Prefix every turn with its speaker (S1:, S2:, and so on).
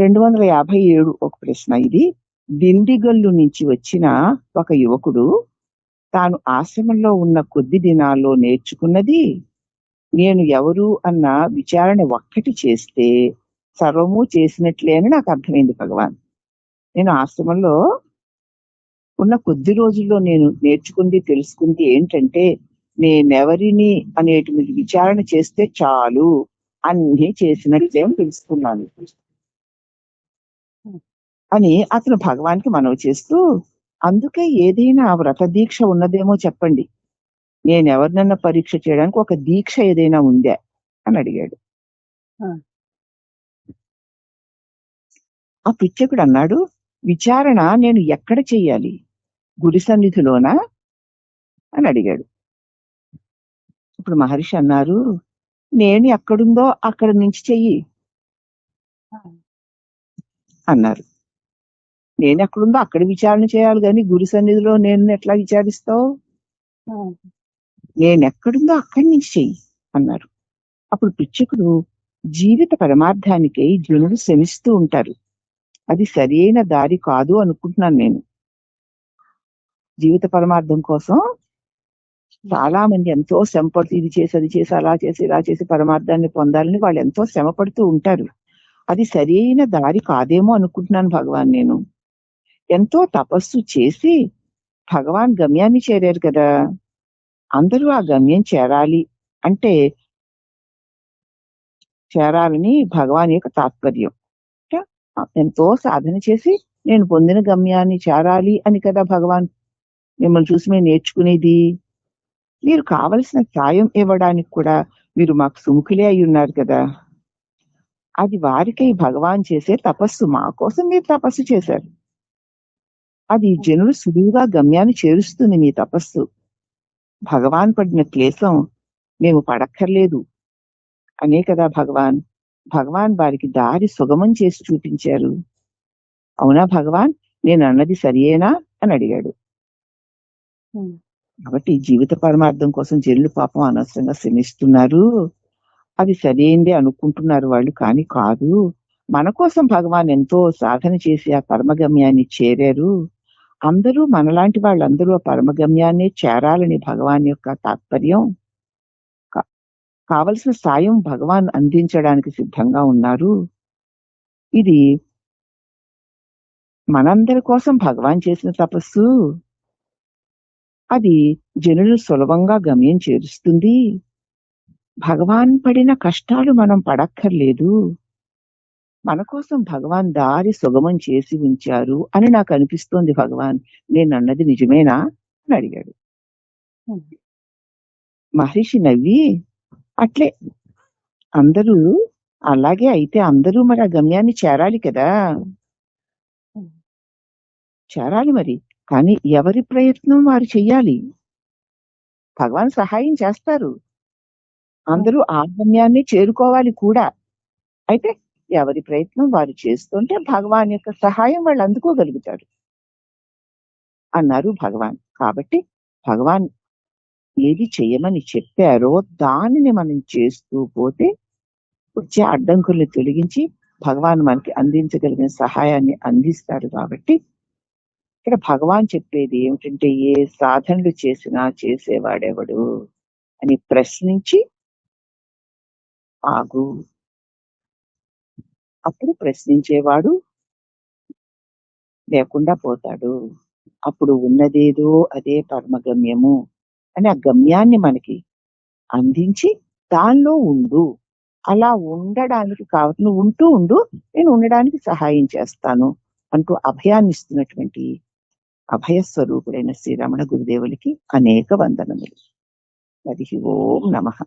S1: రెండు వందల యాభై ఏడు ఒక ప్రశ్న ఇది. దిండిగల్లు నుంచి వచ్చిన ఒక యువకుడు తాను ఆశ్రమంలో ఉన్న కొద్ది దినాల్లో నేర్చుకున్నది నేను ఎవరు అన్న విచారణ ఒక్కటి చేస్తే సర్వము చేసినట్లే అని నాకు అర్థమైంది భగవాన్. నేను ఆశ్రమంలో ఉన్న కొద్ది రోజుల్లో నేను నేర్చుకుంది తెలుసుకుంది ఏంటంటే నేనెవరిని మీద విచారణ చేస్తే చాలు అన్ని చేసినట్లే తెలుసుకున్నాను. అని అతను భగవాన్కి మనవి చేస్తూ అందుకే ఏదైనా వ్రత దీక్ష ఉన్నదేమో చెప్పండి. నేను ఎవరినన్నా పరీక్ష చేయడానికి ఒక దీక్ష ఏదైనా ఉందా? అని అడిగాడు.
S2: ఆ.
S1: ఆ పిచ్చకుడు అన్నాడు విచారణ నేను ఎక్కడ చెయ్యాలి గుడి సన్నిధిలోనా? అని అడిగాడు. ఇప్పుడు మహర్షి అన్నారు నేను ఎక్కడుందో అక్కడ నుంచి చెయ్యి. అన్నారు. నేను ఎక్కడుందో అక్కడ విచారణ చేయాలి కానీ గురి సన్నిధిలో నేను ఎట్లా విచారిస్తావు? నేను ఎక్కడుందో అక్కడి నుంచి చెయ్యి అన్నారు. అప్పుడు పిచ్చకుడు జీవిత పరమార్థానికై జనులు శ్రమిస్తూ ఉంటారు. అది సరైన దారి కాదు అనుకుంటున్నాను నేను. జీవిత పరమార్థం కోసం చాలా మంది ఎంతో శ్రమ పడుతూ ఇది చేసి అది చేసి అలా చేసి ఇలా చేసి పరమార్థాన్ని పొందాలని వాళ్ళు ఎంతో శ్రమ పడుతూ ఉంటారు. అది సరైన దారి కాదేమో అనుకుంటున్నాను భగవాన్ నేను. ఎంతో తపస్సు చేసి భగవాన్ గమ్యాన్ని చేరారు కదా. అందరూ ఆ గమ్యం చేరాలి అంటే చేరాలని భగవాన్ యొక్క తాత్పర్యం. ఎంతో సాధన చేసి నేను పొందిన గమ్యాన్ని చేరాలి అని కదా భగవాన్ మిమ్మల్ని చూసి మేము నేర్చుకునేది. మీరు కావలసిన సాయం ఇవ్వడానికి కూడా మీరు మాకు సుముఖులే అయి ఉన్నారు కదా. అది వారికై భగవాన్ చేసే తపస్సు మా కోసం మీరు తపస్సు చేశారు. అది జనులు సులువుగా గమ్యాన్ని చేరుస్తుంది మీ తపస్సు. భగవాన్ పడిన క్లేశం మేము పడక్కర్లేదు. అనే కదా భగవాన్. భగవాన్ వారికి దారి సుగమం చేసి చూపించారు. అవునా భగవాన్? నేను అన్నది సరియేనా? అని అడిగాడు. కాబట్టి జీవిత పరమార్థం కోసం జనులు పాపం అనవసరంగా శ్రమిస్తున్నారు. అది సరైందే అనుకుంటున్నారు వాళ్ళు కానీ కాదు. మన కోసం భగవాన్ ఎంతో సాధన చేసి ఆ పరమగమ్యాన్ని చేరారు. అందరూ మనలాంటి వాళ్ళందరూ ఆ పరమగమ్యాన్ని చేరాలని భగవాన్ యొక్క తాత్పర్యం కావలసిన సాయం భగవాన్ అందించడానికి సిద్ధంగా ఉన్నారు. ఇది మనందరి కోసం భగవాన్ చేసిన తపస్సు. అది జనులు సులభంగా గమ్యం చేరుస్తుంది. భగవాన్ పడిన కష్టాలు మనం పడక్కర్లేదు. మన కోసం భగవాన్ దారి సుగమం చేసి ఉంచారు అని నాకు అనిపిస్తోంది భగవాన్. నేను అన్నది నిజమేనా? అని అడిగాడు. మహర్షి నవ్వి అట్లే. అందరూ అలాగే అయితే అందరూ మరి ఆ గమ్యాన్ని చేరాలి కదా? చేరాలి మరి. కానీ ఎవరి ప్రయత్నం వారు చెయ్యాలి? భగవాన్ సహాయం చేస్తారు. అందరూ ఆ గమ్యాన్ని చేరుకోవాలి కూడా. అయితే ఎవరి ప్రయత్నం వారు చేస్తుంటే భగవాన్ యొక్క సహాయం వాళ్ళు అందుకోగలుగుతారు అన్నారు భగవాన్. కాబట్టి భగవాన్ ఏది చేయమని చెప్పారో దానిని మనం చేస్తూ పోతే వచ్చే అడ్డంకుల్ని తొలగించి భగవాన్ మనకి అందించగలిగిన సహాయాన్ని అందిస్తాడు కాబట్టి ఇక్కడ భగవాన్ చెప్పేది ఏమిటంటే ఏ సాధనలు చేసినా చేసేవాడెవడు అని ప్రశ్నించి ఆగు అప్పుడు ప్రశ్నించేవాడు లేకుండా పోతాడు. అప్పుడు ఉన్నదేదో అదే పరమగమ్యము అని ఆ గమ్యాన్ని మనకి అందించి దానిలో ఉండు. అలా ఉండడానికి కావచ్చు నువ్వు ఉంటూ ఉండు నేను ఉండడానికి సహాయం చేస్తాను అంటూ అభయాన్ని ఇస్తున్నటువంటి అభయ స్వరూపుడైన శ్రీరమణ గురుదేవులకి అనేక వందనములు. హరి ఓం నమః.